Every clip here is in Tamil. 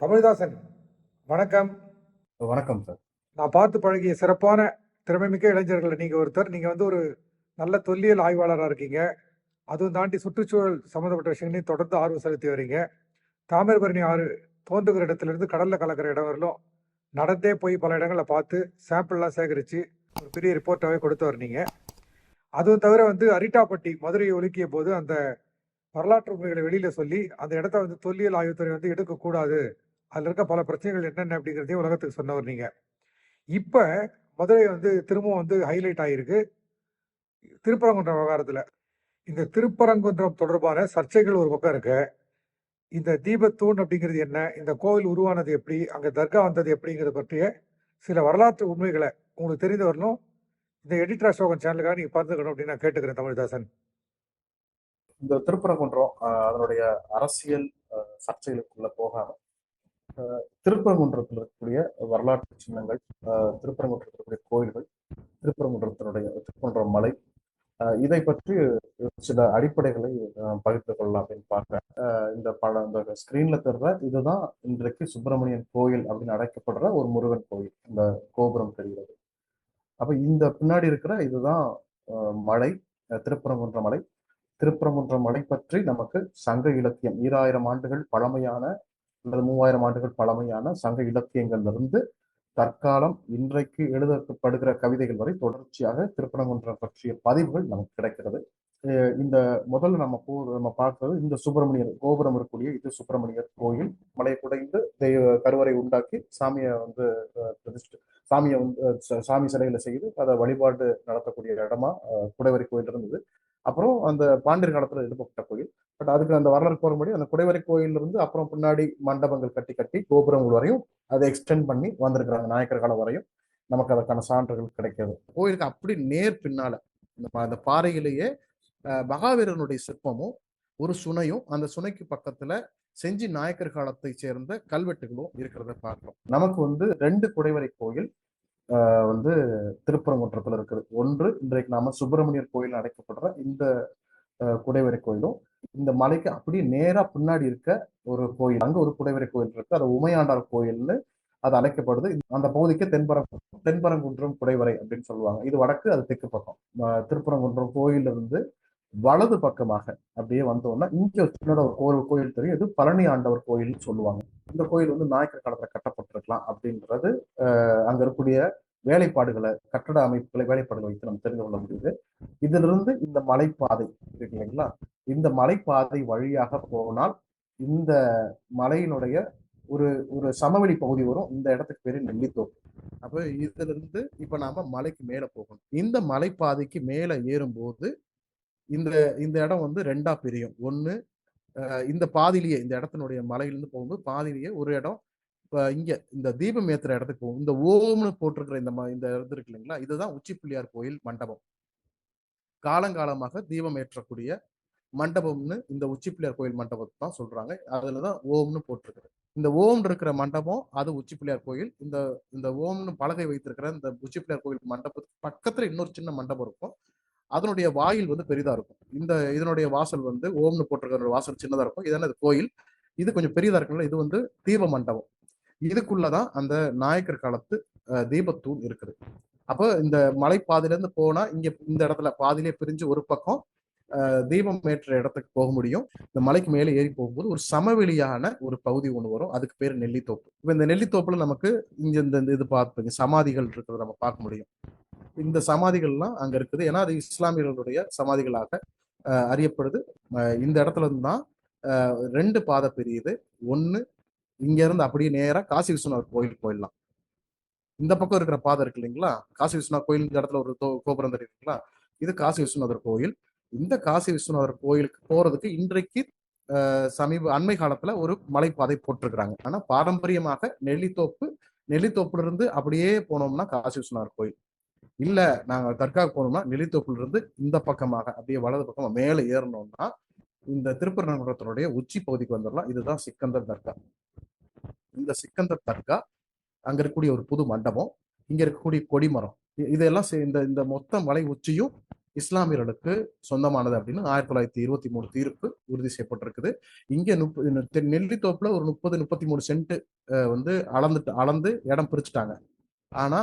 தமிழ்தாசன் வணக்கம். வணக்கம் சார். நான் பார்த்து பழகிய சிறப்பான திறமைமிக்க இளைஞர்கள். நீங்கள் ஒருத்தர் நீங்கள் வந்து ஒரு நல்ல தொல்லியல் ஆய்வாளராக இருக்கீங்க. அதுவும் தாண்டி சுற்றுச்சூழல் சம்மந்தப்பட்ட விஷயங்களையும் தொடர்ந்து ஆர்வம் செலுத்தி வரீங்க. தாமிரபரணி ஆறு தோன்றுகிற இடத்துலேருந்து கடலில் கலக்கிற இடம் வரலும் நடந்தே போய் பல இடங்களை பார்த்து சாம்பிள்லாம் சேகரித்து ஒரு பெரிய ரிப்போர்ட்டாகவே கொடுத்து வரீங்க அதுவும் தவிர வந்து அரிட்டாப்பட்டி மதுரையை ஒழுக்கிய போது அந்த வரலாற்று உண்மைகளை வெளியில் சொல்லி அந்த இடத்த வந்து தொல்லியல் ஆய்வுத்துறை வந்து எடுக்கக்கூடாது. அதில் இருக்க பல பிரச்சனைகள் என்னென்ன அப்படிங்கிறதையும் உலகத்துக்கு சொன்னவர் நீங்கள் இப்போ மதுரை வந்து திரும்பவும் வந்து ஹைலைட் ஆகிருக்கு திருப்பரங்குன்றம் விவகாரத்தில். இந்த திருப்பரங்குன்றம் தொடர்பான சர்ச்சைகள் ஒரு பக்கம் இருக்கு. இந்த தீபத்தூண் அப்படிங்கிறது என்ன? இந்த கோவில் உருவானது எப்படி? அங்கே தர்கா வந்தது எப்படிங்கிறது பற்றிய சில வரலாற்று உண்மைகளை உங்களுக்கு தெரிந்து வரணும். இந்த எடிட்டர் அசோகன் சேனலுக்காக நீங்கள் பார்த்துக்கணும் அப்படின்னு நான் கேட்டுக்கிறேன் தமிழ்தாசன். இந்த திருப்பரங்குன்றம் அதனுடைய அரசியல் சர்ச்சைகளுக்குள்ள போகாம திருப்பரங்குன்றத்தில் இருக்கக்கூடிய வரலாற்று சின்னங்கள் திருப்பரங்குன்றத்தில் இருக்கக்கூடிய கோயில்கள் திருப்பரங்குன்றத்தினுடைய திருப்பரங்குன்ற மலை இதை பற்றி சில அடிப்படைகளை பகிர்ந்து கொள்ளலாம் அப்படின்னு பார்க்கிறேன். இந்த படம் இந்த ஸ்கிரீன்ல தெரிற இதுதான் இன்றைக்கு சுப்பிரமணியன் கோயில் அப்படின்னு அழைக்கப்படுற ஒரு முருகன் கோயில் இந்த கோபுரம் தெரிகிறது. அப்ப இந்த பின்னாடி இருக்கிற இதுதான் மலை திருப்பரங்குன்ற மலை. திருப்பரங்குன்ற மலை பற்றி நமக்கு சங்க இலக்கியம் ஈராயிரம் ஆண்டுகள் பழமையான அல்லது மூவாயிரம் ஆண்டுகள் பழமையான சங்க இலக்கியங்களிலிருந்து தற்காலம் இன்றைக்கு எழுதப்படுகிற கவிதைகள் வரை தொடர்ச்சியாக திருப்பரங்குன்றம் பற்றிய பதிவுகள் நமக்கு கிடைக்கிறது. இந்த முதல்ல நம்ம போ நம்ம பார்க்கறது இந்த சுப்பிரமணியர் கோபுரம் இருக்கக்கூடிய இது சுப்பிரமணியர் கோயில். மலையை குடைந்து தெய்வ கருவறை உண்டாக்கி சாமியை வந்து அஹ், சாமியை வந்து சாமி சிலைகளை செய்து அதை வழிபாடு நடத்தக்கூடிய இடமா குடைவரை கோயில் இருந்தது அப்புறம் அந்த பாண்டியர் காலத்துல எழுப்பப்பட்ட கோயில். பட் அதுக்கு அந்த வரலாறு போகும்படி அந்த குடைவரை கோயில்ல இருந்து அப்புறம் பின்னாடி மண்டபங்கள் கட்டி கட்டி கோபுரங்கள் வரையும் அதை எக்ஸ்டெண்ட் பண்ணி வந்திருக்கிறாங்க நாயக்கர் காலம் வரையும் நமக்கு அதற்கான சான்றுகள் கிடைக்கிறது. கோயிலுக்கு அப்படி நேர் பின்னால இந்த அந்த பாறையிலேயே மகாவீரனுடைய சிற்பமும் ஒரு சுனையும் அந்த சுனைக்கு பக்கத்துல செஞ்சி நாயக்கர் காலத்தை சேர்ந்த கல்வெட்டுகளும் இருக்கிறத பார்க்கிறோம். நமக்கு வந்து ரெண்டு குடைவரை கோயில் வந்து திருப்பரங்குன்றத்தில் இருக்குது. ஒன்று இன்றைக்கு நாம சுப்பிரமணியர் கோயில் அடைக்கப்படுற இந்த குடைவரை கோயிலும் இந்த மலைக்கு அப்படியே நேரா பின்னாடி இருக்க ஒரு கோயில் அங்க ஒரு குடைவரை கோயில் இருக்கு. அது உமையாண்டார் கோயில்னு அது அழைக்கப்படுது. அந்த பகுதிக்கு தென்பரம் தென்பரங்குன்றம் குடைவரை அப்படின்னு சொல்லுவாங்க. இது வடக்கு அது தெற்கு பக்கம். திருப்பரங்குன்றம் கோயில்ல இருந்து வலது பக்கமாக அப்படியே வந்தோம்னா இங்க ஒரு ஒரு கோயில் கோயில் தெரியும். இது பழனி ஆண்டவர் கோயில்னு சொல்லுவாங்க. இந்த கோயில் வந்து நாயக்கர் காலத்துல கட்டப்பட்டிருக்கலாம் அப்படின்றது அங்க இருக்கக்கூடிய வேலைப்பாடுகளை கட்டட அமைப்புகளை வேலைப்பாடுகளை வைத்து நம்ம தெரிந்து கொள்ள முடியுது. இதிலிருந்து இந்த மலைப்பாதை இருக்கு இல்லைங்களா? இந்த மலைப்பாதை வழியாக போனால் இந்த மலையினுடைய ஒரு ஒரு சமவெளி பகுதி வரும். இந்த இடத்துக்கு பேரு நெல்லித்தோப்பு. அப்ப இதுல இருந்து இப்ப நாம மலைக்கு மேல போகணும். இந்த மலைப்பாதைக்கு மேல ஏறும்போது இந்த இந்த இடம் வந்து ரெண்டா பிரியும். ஒன்று அஹ், இந்த பாதிலேயே இந்த இடத்தினுடைய மலையிலேருந்து போகும்போது பாதிலேயே ஒரு இடம் இப்ப இங்க இந்த தீபம் ஏற்றுற இடத்துக்கு போகும். இந்த ஓம்னு போட்டிருக்கிற இந்த ம- இந்த இடத்து இருக்கு இல்லைங்களா இதுதான் உச்சி பிள்ளையார் கோயில் மண்டபம். காலங்காலமாக தீபம் ஏற்றக்கூடிய மண்டபம்னு இந்த உச்சி பிள்ளையார் கோயில் மண்டபத்தை தான் சொல்றாங்க. அதுலதான் ஓம்னு போட்டிருக்கு இந்த ஓம் இருக்கிற மண்டபம் அது உச்சிப்பிள்ளையார் கோயில். இந்த இந்த ஓம்னு பலகை வைத்திருக்கிற இந்த உச்சி பிள்ளையார் கோயில் மண்டபத்துக்கு பக்கத்துல இன்னொரு சின்ன மண்டபம் இருக்கும். அதனுடைய வாயில் வந்து பெரிதா இருக்கும். இந்த இதனுடைய வாசல் வந்து ஓம்னு போட்டிருக்கிற வாசல் சின்னதா இருக்கும். இதான இது கோயில். இது கொஞ்சம் பெரியதா இருக்குல்ல இது வந்து தீப மண்டபம். இதுக்குள்ளதான் அந்த நாயக்கர் காலத்து தீபத்தூண் இருக்குது. அப்போ இந்த மலைப்பாதையில இருந்து போனா இங்க இந்த இடத்துல பாதியிலே பிரிஞ்சு ஒரு பக்கம் தீபம் ஏற்ற இடத்துக்கு போக முடியும். இந்த மலைக்கு மேலே ஏறி போகும்போது ஒரு சமவெளியான ஒரு பகுதி ஒன்று வரும். அதுக்கு பேர் நெல்லித்தோப்பு. இப்போ இந்த நெல்லித்தோப்புல நமக்கு இங்க இந்த இந்த இது பார்ப்பீங்க சமாதிகள் இருக்கிறத நம்ம பார்க்க முடியும். இந்த சமாதிகள்லாம் அங்க இருக்குது. ஏன்னா அது இஸ்லாமியர்களுடைய சமாதிகளாக அஹ், அறியப்படுது. இந்த இடத்துல இருந்து தான் ரெண்டு பாதை பிரியுது. ஒன்னு இங்க இருந்து அப்படியே நேரா காசி விஸ்வநாதர் கோயில் போயிடலாம். இந்த பக்கம் இருக்கிற பாதை இருக்கு இல்லைங்களா? காசி விஸ்வநாதர் கோயில் இந்த இடத்துல ஒரு தோ- கோபுரம் தெரியுங்களா இது காசி விஸ்வநாதர் கோயில். இந்த காசி விஸ்வநாதர் கோயிலுக்கு போறதுக்கு இன்றைக்கு சமீப அண்மை காலத்துல ஒரு மலைப்பாதை போட்டிருக்கிறாங்க. ஆனா பாரம்பரியமாக நெல்லித்தோப்பு நெல்லித்தோப்புல இருந்து அப்படியே போனோம்னா காசி விஸ்வநாதர் கோயில். இல்ல நாங்க தர்காவுக்கு போனோம்னா நெல்லித்தோப்புல இருந்து இந்த பக்கமாக அப்படியே வலது பக்கமா மேல ஏறணும்னா இந்த திருப்பரங்குன்றத்தினுடைய உச்சி பகுதிக்கு வந்துடலாம் இதுதான் சிக்கந்தர் தர்கா. இந்த சிக்கந்தர் தர்கா அங்க இருக்கக்கூடிய ஒரு புது மண்டபம் இங்க இருக்கக்கூடிய கொடிமரம் இதெல்லாம் இந்த இந்த மொத்த மலை உச்சியும் இஸ்லாமியர்களுக்கு சொந்தமானது அப்படின்னு ஆயிரத்தி தொள்ளாயிரத்தி இருபத்தி மூணு தீர்ப்பு உறுதி செய்யப்பட்டிருக்குது. இங்க முப்பது நெல்லித்தோப்புல ஒரு முப்பது முப்பத்தி மூணு சென்ட் வந்து அளந்துட்டு அளந்து இடம் பிரிச்சுட்டாங்க. ஆனா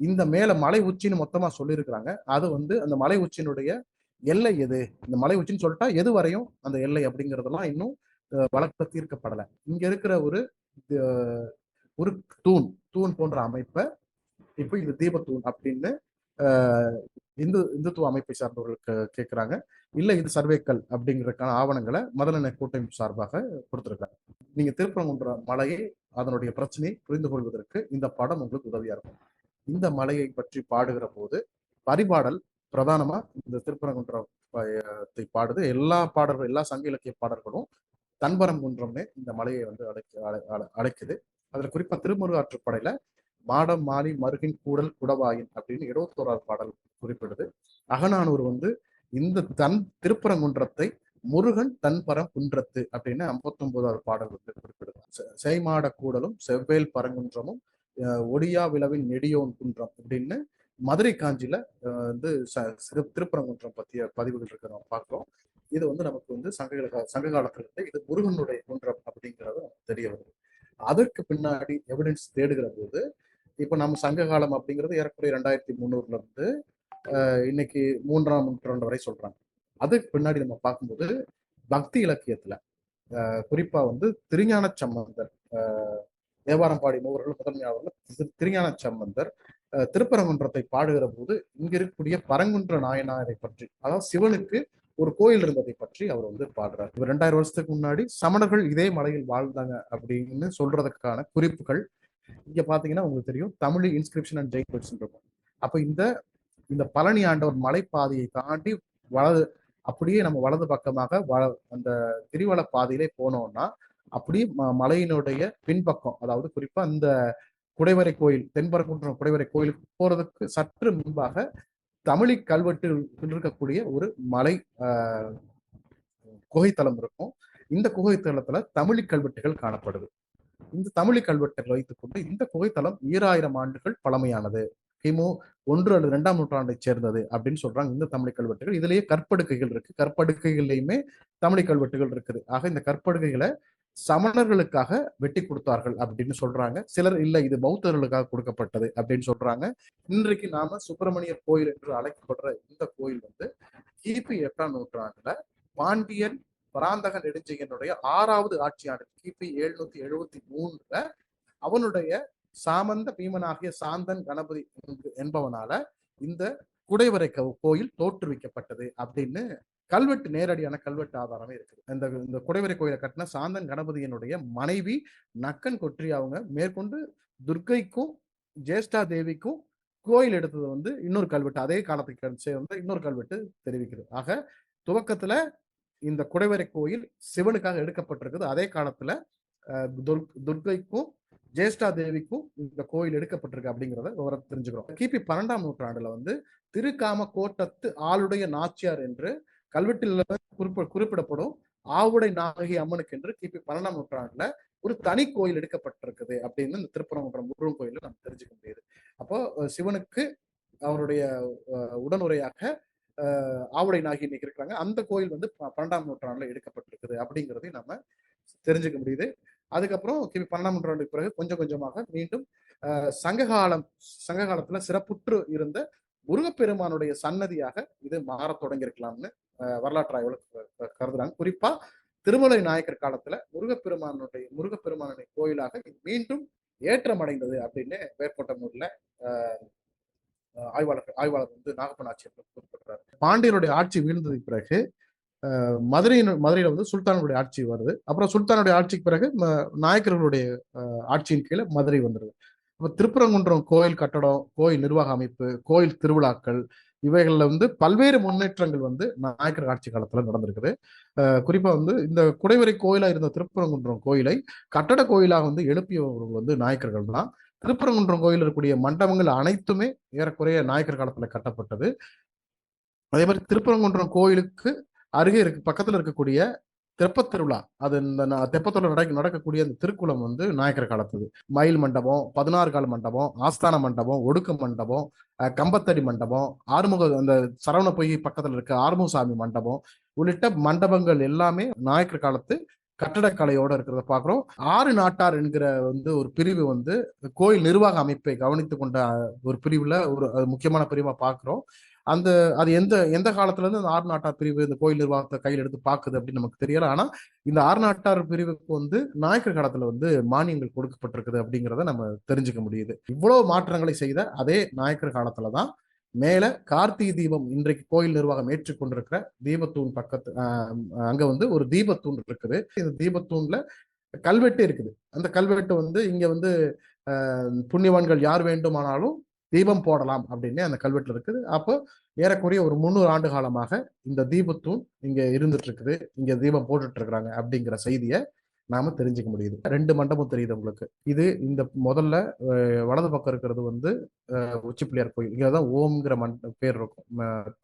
இந்த மேல மலை உச்சின்னு மொத்தமா சொல்லியிருக்கிறாங்க. அது வந்து அந்த மலை உச்சியினுடைய எல்லை எது? இந்த மலை உச்சின்னு சொல்லிட்டா எது வரையும் அந்த எல்லை அப்படிங்கறதெல்லாம் இன்னும் வழக்க தீர்க்கப்படலை. இங்க இருக்கிற ஒரு ஒரு தூண் தூண் போன்ற அமைப்பை இப்போ இது தீபத்தூண் அப்படின்னு இந்து இந்துத்துவ அமைப்பை சார்ந்தவர்களுக்கு கேட்கிறாங்க இல்ல இது சர்வேக்கள் அப்படிங்கிறதுக்கான ஆவணங்களை மதநல கூட்டமைப்பு சார்பாக கொடுத்துருக்காங்க. நீங்க திருப்பரங்குன்ற மலையை அதனுடைய பிரச்சனையை புரிந்து கொள்வதற்கு இந்த படம் உங்களுக்கு உதவியா இருக்கும். இந்த மலையை பற்றி பாடுகிற போது பரிபாடல் பிரதானமா இந்த திருப்பரங்குன்றத்தை பாடுது. எல்லா பாடல்கள் எல்லா சங்க இலக்கிய பாடல்களும் தன்பரங்குன்றமே இந்த மலையை வந்து அழைக்க அழை- அழைக்குது அதுல குறிப்பா திருமுருகாற்றுப்படையில மாடம் மாலி மருகின் கூடல் குடவாயின் அப்படின்னு இருபத்தோராவது பாடல் குறிப்பிடுது. அகநானூர் வந்து இந்த தன் திருப்பரங்குன்றத்தை முருகன் தன்பரம் குன்றத்து அப்படின்னு ஐம்பத்தொன்பதாவது பாடல் வந்து குறிப்பிடுது. செய்மாட கூடலும் செவ்வேல் பரங்குன்றமும் ஒடியா விழாவில் நெடியோன் குன்றம் அப்படின்னு மதுரை காஞ்சியில வந்து ச- சிறு- திருப்பரங்குன்றம் பத்திய பதிவுகள் இருக்கு. நம்ம பார்க்கிறோம். இது வந்து நமக்கு வந்து சங்க சங்க காலத்திலிருந்து இது முருகனுடைய குன்றம் அப்படிங்கிறது நமக்கு தெரிய வருது. அதற்கு பின்னாடி எவிடன்ஸ் தேடுகிற போது இப்ப நம்ம சங்க காலம் அப்படிங்கிறது ஏறக்குறைய ரெண்டாயிரத்தி முந்நூறுல இருந்து இன்னைக்கு மூன்றாம் நூற்றாண்டு வரை சொல்றாங்க. அதுக்கு பின்னாடி நம்ம பார்க்கும்போது பக்தி இலக்கியத்துல குறிப்பா வந்து திருஞான சம்பந்தர் தேவாரம்பாடி மூவர்கள் முதன்மையாளர்கள் திருஞான சம்பந்தர் திருப்பரங்குன்றத்தை பாடுகிற போது இங்க இருக்கக்கூடிய பரங்குன்ற நாயனாரை பற்றி அதாவது சிவனுக்கு ஒரு கோயில் இருந்ததை பற்றி அவர் வந்து பாடுறார். இவர் ரெண்டாயிரம் வருஷத்துக்கு முன்னாடி சமணர்கள் இதே மலையில் வாழ்ந்தாங்க அப்படின்னு சொல்றதுக்கான குறிப்புகள் இங்க பாத்தீங்கன்னா உங்களுக்கு தெரியும். தமிழ் இன்ஸ்கிரிப்ஷன் அண்ட் ஜெயின்ஸ் இருக்கும். அப்ப இந்த இந்த பழனி ஆண்டவர் மலைப்பாதையை தாண்டி வலது அப்படியே நம்ம வலது பக்கமாக வள அந்த கிரிவல பாதையிலே போனோம்னா அப்படி ம- மலையினுடைய பின்பக்கம் அதாவது குறிப்பா அந்த குடைவரை கோயில் தென்பரங்குன்றம் குடைவரை கோயிலுக்கு போறதுக்கு சற்று முன்பாக தமிழி கல்வெட்டு இருக்கக்கூடிய ஒரு மலை குகைத்தலம் இருக்கும். இந்த குகைத்தலத்துல தமிழி கல்வெட்டுகள் காணப்படுது. இந்த தமிழி கல்வெட்டுகள் வைத்துக்கொண்டு இந்த குகைத்தலம் ஈராயிரம் ஆண்டுகள் பழமையானது. கிமு ஒன்று அல்லது இரண்டாம் நூற்றாண்டை சேர்ந்தது அப்படின்னு சொல்றாங்க இந்த தமிழ் கல்வெட்டுகள். இதுலயே கற்படுக்கைகள் இருக்கு. கற்படுக்கைகள்லயுமே தமிழ் கல்வெட்டுகள் இருக்குது. ஆக இந்த கற்படுக்கைகளை சமணர்களுக்காக வெட்டி கொடுத்தார்கள் அப்படின்னு சொல்றாங்க. சிலர் இல்ல இது பௌத்தர்களுக்காக கொடுக்கப்பட்டது அப்படின்னு சொல்றாங்க. இன்றைக்கு நாம சுப்பிரமணியர் கோயில் என்று அழைக்கப்படுற இந்த கோயில் வந்து கிபி எட்டாம் நூற்றாண்டுல பாண்டியன் பராந்தக நெடுஞ்செயனுடைய ஆறாவது ஆட்சியாண்டு கிபி எழுநூத்தி எழுபத்தி மூணுல அவனுடைய சாமந்த பீமனாகிய சாந்தன் கணபதி என்பவனால இந்த குடைவரை கோயில் தோற்றுவிக்கப்பட்டது அப்படின்னு கல்வெட்டு நேரடியான கல்வெட்டு ஆதாரமே இருக்குது. இந்த இந்த குடைவரை கோயிலை கட்டின சாந்தன் கணபதியினுடைய மனைவி நக்கன் கொற்றி அவங்க மேற்கொண்டு துர்க்கைக்கும் ஜேஷ்டா தேவிக்கும் கோயில் எடுத்தது வந்து இன்னொரு கல்வெட்டு. அதே காலத்துக்கு சேர்ந்த இன்னொரு கல்வெட்டு தெரிவிக்குது. ஆக துவக்கத்துல இந்த குடைவரை கோயில் சிவனுக்காக எடுக்கப்பட்டிருக்குது. அதே காலத்துல துர்க்- துர்க்கைக்கும் ஜேஷ்டா தேவிக்கும் இந்த கோயில் எடுக்கப்பட்டிருக்கு அப்படிங்கிறத விவரம் தெரிஞ்சுக்கிறோம். கிபி பன்னெண்டாம் நூற்றாண்டுல வந்து திருக்காம கோட்டத்து ஆளுடைய நாச்சியார் என்று கல்வெட்டில் குறிப்ப குறிப்பிடப்படும் ஆவுடை நாகி அம்மனுக்கு என்று கிபி பன்னெண்டாம் நூற்றாண்டுல ஒரு தனி கோயில் எடுக்கப்பட்டிருக்குது அப்படின்னு இந்த திருப்பரங்குன்றம் முருகன் கோயில நம்ம தெரிஞ்சுக்க முடியுது. அப்போ சிவனுக்கு அவருடைய அஹ், உடனுரையாக ஆவுடை நாகி இன்னைக்கு இருக்கிறாங்க. அந்த கோயில் வந்து ப- பன்னெண்டாம் நூற்றாண்டுல எடுக்கப்பட்டிருக்குது அப்படிங்கிறதையும் நம்ம தெரிஞ்சுக்க முடியுது. அதுக்கப்புறம் கிபி பன்னெண்டாம் நூற்றாண்டுக்கு பிறகு கொஞ்சம் கொஞ்சமாக மீண்டும் சங்ககாலம் சங்க காலத்துல சிறப்புற்று இருந்த முருகப்பெருமானுடைய சன்னதியாக இது மாறத் தொடங்கியிருக்கலாம்னு வரலாற்று ஆய்வுல கருதுறாங்க. குறிப்பா திருமலை நாயக்கர் காலத்துல முருகப்பெருமானுடைய முருகப்பெருமானுடைய கோயிலாக இது மீண்டும் ஏற்றம் அடைந்தது அப்படின்னு வேர்க்கோட்டமூர்ல ஆய்வாளர் ஆய்வாளர் வந்து நாகப்பன் ஆட்சியர் குறிப்பிடுறாரு. பாண்டியருடைய ஆட்சி வீழ்ந்ததுக்கு பிறகு மதுரையின் மதுரையில் வந்து சுல்தானுடைய ஆட்சி வருது. அப்புறம் சுல்தானுடைய ஆட்சிக்கு பிறகு நாயக்கர்களுடைய ஆட்சியின் கீழே மதுரை வந்துருது. அப்போ திருப்பரங்குன்றம் கோயில் கட்டடம் கோயில் நிர்வாக அமைப்பு கோயில் திருவிழாக்கள் இவைகளில் வந்து பல்வேறு முன்னேற்றங்கள் வந்து நாயக்கர் ஆட்சி காலத்தில் நடந்திருக்குது. குறிப்பாக வந்து இந்த குடைவரை கோயிலாக இருந்த திருப்பரங்குன்றம் கோயிலை கட்டட கோயிலாக வந்து எழுப்பியவர்கள் வந்து நாயக்கர்கள் தான். திருப்பரங்குன்றம் கோயில் இருக்கக்கூடிய மண்டபங்கள் அனைத்துமே ஏறக்குறைய நாயக்கர் காலத்தில் கட்டப்பட்டது. அதே மாதிரி திருப்பரங்குன்றம் கோயிலுக்கு அருகே இருக்கு பக்கத்துல இருக்கக்கூடிய தெப்பத் திருவிழா. அது இந்த ந- தெப்பத்தோட நடக்க நடக்கக்கூடிய அந்த திருக்குளம் வந்து நாயக்கர் காலத்தது. மயில் மண்டபம் பதினாறு கால மண்டபம் ஆஸ்தான மண்டபம் ஒடுக்க மண்டபம் கம்பத்தடி மண்டபம் ஆறுமுக அந்த சரவண பொய் பக்கத்துல இருக்க ஆறுமுகசாமி மண்டபம் உள்ளிட்ட மண்டபங்கள் எல்லாமே நாயக்கர் காலத்து கட்டடக்கலையோட இருக்கிறத பார்க்குறோம் ஆறு நாட்டார் என்கிற வந்து ஒரு பிரிவு வந்து கோயில் நிர்வாக அமைப்பை கவனித்து கொண்ட ஒரு பிரிவுல ஒரு முக்கியமான பிரிவா பார்க்குறோம் அந்த அது எந்த எந்த காலத்துல இருந்து அந்த ஆறு நாட்டார் பிரிவு இந்த கோயில் நிர்வாகத்தை கையில் எடுத்து பார்க்குது அப்படின்னு நமக்கு தெரியல. ஆனா இந்த ஆறு நாட்டார் பிரிவுக்கு வந்து நாயக்கர் காலத்துல வந்து மானியங்கள் கொடுக்கப்பட்டிருக்குது அப்படிங்கிறத நம்ம தெரிஞ்சுக்க முடியுது. இவ்வளவு மாற்றங்களை செய்த அதே நாயக்கர் காலத்தில் தான் மேல கார்த்திகை தீபம் இன்றைக்கு கோயில் நிர்வாகம் ஏற்றுக்கொண்டிருக்கிற தீபத்தூண் பக்கத்து அங்கே அங்க வந்து ஒரு தீபத்தூண் இருக்குது. இந்த தீபத்தூண்ல கல்வெட்டு இருக்குது. அந்த கல்வெட்டு வந்து இங்க வந்து புண்ணியவான்கள் யார் வேண்டுமானாலும் தீபம் போடலாம் அப்படின்னு அந்த கல்வெட்டில் இருக்குது. அப்போ ஏறக்குறைய ஒரு முந்நூறு ஆண்டு காலமாக இந்த தீபத்தூண் இங்கே இருந்துட்டு இருக்குது இங்கே தீபம் போட்டுட்டு இருக்கிறாங்க அப்படிங்கிற செய்தியை நாம தெரிஞ்சுக்க முடியுது. ரெண்டு மண்டபம் தெரியுது உங்களுக்கு. இது இந்த முதல்ல வலது பக்கம் இருக்கிறது வந்து உச்சி பிள்ளையார் கோயில். இங்கே தான் ஓம்ங்கிற மண்ட பேர் இருக்கும்.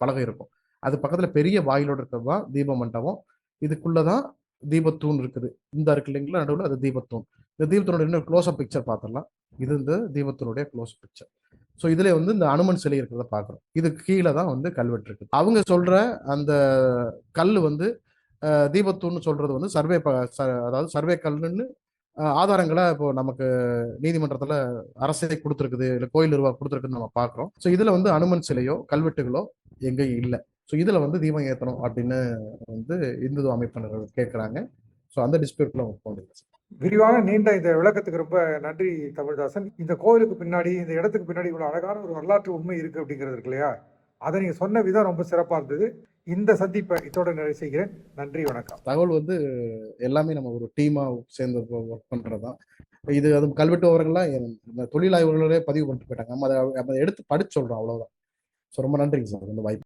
பலகை இருக்கும். அது பக்கத்துல பெரிய வாயிலோட இருக்கிறது? தான் தீப மண்டபம். இதுக்குள்ளதான் தீபத்தூண் இருக்குது. இந்த இருக்கு இல்லைங்களா? நடுவில் அது தீபத்தூண். இந்த தீபத்தூனோட இன்னொரு க்ளோஸ் அப் பிக்சர் பார்த்துடலாம். இது இந்த தீபத்தூனுடைய க்ளோஸ் பிக்சர் ஸோ இதுல வந்து இந்த அனுமன் சிலை இருக்கிறத பார்க்குறோம். இது கீழே தான் வந்து கல்வெட்டு இருக்குது. அவங்க சொல்ற அந்த கல் வந்து தீபத்தூன்னு சொல்றது வந்து சர்வே ப- ச- அதாவது சர்வே கல்லுன்னு ஆதாரங்களை இப்போ நமக்கு நீதிமன்றத்துல அரசே கொடுத்துருக்குது இல்லை கோயில் நிர்வாகம் கொடுத்துருக்குன்னு நம்ம பார்க்குறோம். ஸோ இதுல வந்து அனுமன் சிலையோ கல்வெட்டுகளோ எங்கேயும் இல்லை. ஸோ இதுல வந்து தீபம் ஏற்றணும் அப்படின்னு வந்து இந்து அமைப்பினர்கள் கேட்குறாங்க. ஸோ அந்த டிஸ்பியூட்ல அவங்க விரிவான நீண்ட இந்த விளக்கத்துக்கு ரொம்ப நன்றி தமிழ்தாசன். இந்த கோவிலுக்கு பின்னாடி இந்த இடத்துக்கு பின்னாடி இவ்வளோ அழகான ஒரு வரலாற்று உண்மை இருக்கு அப்படிங்கிறது இருக்கு இல்லையா? அதை நீங்க சொன்ன விதம் ரொம்ப சிறப்பா இருந்தது. இந்த சந்திப்பை இதோட நிறைவு செய்கிறேன். நன்றி வணக்கம். தகவல் வந்து எல்லாமே நம்ம ஒரு டீமா சேர்ந்து ஒர்க் பண்றதுதான். இது அது கல்வெட்டு விவரங்கள்லாம் இந்த தொழிலாய்வுகளே பதிவு பண்ணிட்டு போயிட்டாங்க. நம்ம அதை அதை எடுத்து படிச்சு சொல்றோம் அவ்வளவுதான். ஸோ ரொம்ப நன்றிங்க சார். இந்த வாய்ப்பு